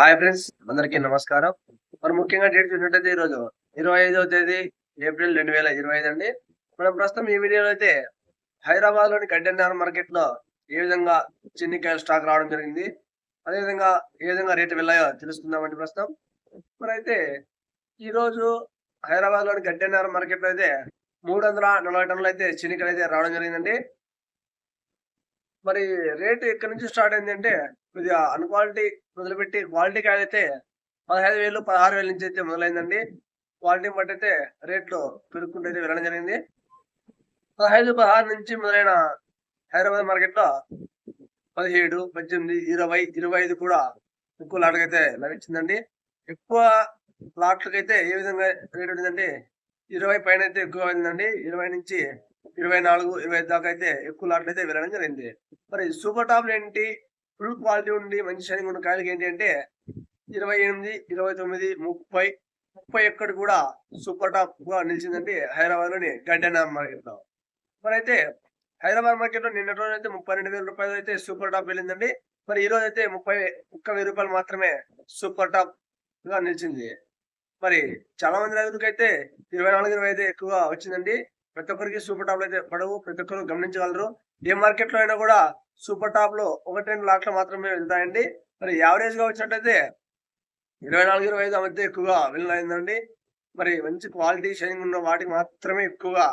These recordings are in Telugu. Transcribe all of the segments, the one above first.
హాయ్ ఫ్రెండ్స్ అందరికీ నమస్కారం. మరి ముఖ్యంగా డేట్ చూసినట్టయితే ఈరోజు ఇరవై ఐదవ తేదీ ఏప్రిల్ రెండు వేల ఇరవై ఐదు అండి. మనం ప్రస్తుతం ఈ వీడియోలో అయితే హైదరాబాద్లోని కంటైనర్ మార్కెట్లో ఏ విధంగా చిన్నికాయల స్టాక్ రావడం జరిగింది అదే విధంగా ఏ విధంగా రేటు వెళ్ళాయో తెలుసుకుందామండి ప్రస్తుతం. మరి అయితే ఈ రోజు హైదరాబాద్లోని కంటైనర్ మార్కెట్లో అయితే మూడు వందల నలభై టన్నులు అయితే చిన్నికాయలు అయితే రావడం జరిగిందండి. మరి రేటు ఎక్కడి నుంచి స్టార్ట్ అయింది అంటే కొద్దిగా అన్క్వాలిటీ మొదలుపెట్టి క్వాలిటీ కాయలు అయితే పదహైదు వేలు పదహారు వేల నుంచి అయితే మొదలైందండి. క్వాలిటీ బట్టి అయితే రేట్లు పెరుగుకుంటూ అయితే వెళ్ళడం జరిగింది. పదహైదు పదహారు నుంచి మొదలైన హైదరాబాద్ మార్కెట్లో పదిహేడు పద్దెనిమిది ఇరవై ఇరవై ఐదు కూడా ఎక్కువ లాట్కి అయితే లభించిందండి. ఎక్కువ లాట్లకైతే అయితే ఏ విధంగా రేట్ ఉందంటే ఇరవై పైన అయితే ఎక్కువ అయిందండి. ఇరవై నుంచి ఇరవై నాలుగు ఇరవై ఐదు దాకా అయితే ఎక్కువ లాట్లు అయితే వెళ్ళడం జరిగింది. మరి సూపర్ టాప్లు ఏంటి? ఫుల్ క్వాలిటీ ఉండి మంచి షైనింగ్ ఉన్న కాయలకి ఏంటి అంటే ఇరవై ఎనిమిది ఇరవై తొమ్మిది ముప్పై ముప్పై ఒక్కటి కూడా సూపర్ టాప్గా నిలిచిందండి హైదరాబాద్లోని గడ్డ మార్కెట్లో మరి అయితే హైదరాబాద్ మార్కెట్లో నిన్న రోజు అయితే ముప్పై రెండు వేల రూపాయలు అయితే సూపర్ టాప్ వెళ్ళిందండి. మరి ఈ రోజు అయితే ముప్పై ఒక్క వెయ్యి రూపాయలు మాత్రమే సూపర్ టాప్గా నిలిచింది. మరి చాలా మంది రైతులకైతే అయితే ఇరవై నాలుగు ఇరవై ఐదు ఎక్కువగా వచ్చిందండి. ప్రతి ఒక్కరికి సూపర్ టాప్లు అయితే పడవు ప్రతి ఒక్కరు గమనించగలరు. ఏ మార్కెట్లో అయినా కూడా సూపర్ టాప్లో ఒకటి రెండు లాట్లు మాత్రమే వెళ్తాయండి. మరి యావరేజ్గా వచ్చినట్టయితే ఇరవై నాలుగు ఇరవై ఐదు మధ్య ఎక్కువగా వెళ్ళిందండి మరి మంచి క్వాలిటీ షైనింగ్ ఉన్న వాటికి మాత్రమే ఎక్కువగా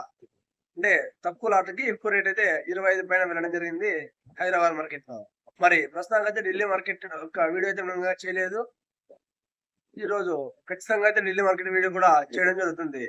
అంటే తక్కువ లాట్లకి ఎక్కువ రేట్ అయితే ఇరవై ఐదు పైన వెళ్ళడం జరిగింది హైదరాబాద్ మార్కెట్లో. మరి ప్రస్తుతానికి అయితే ఢిల్లీ మార్కెట్ ఒక వీడియో అయితే మనం చేయలేదు. ఈ రోజు ఖచ్చితంగా అయితే ఢిల్లీ మార్కెట్ వీడియో కూడా చేయడం జరుగుతుంది.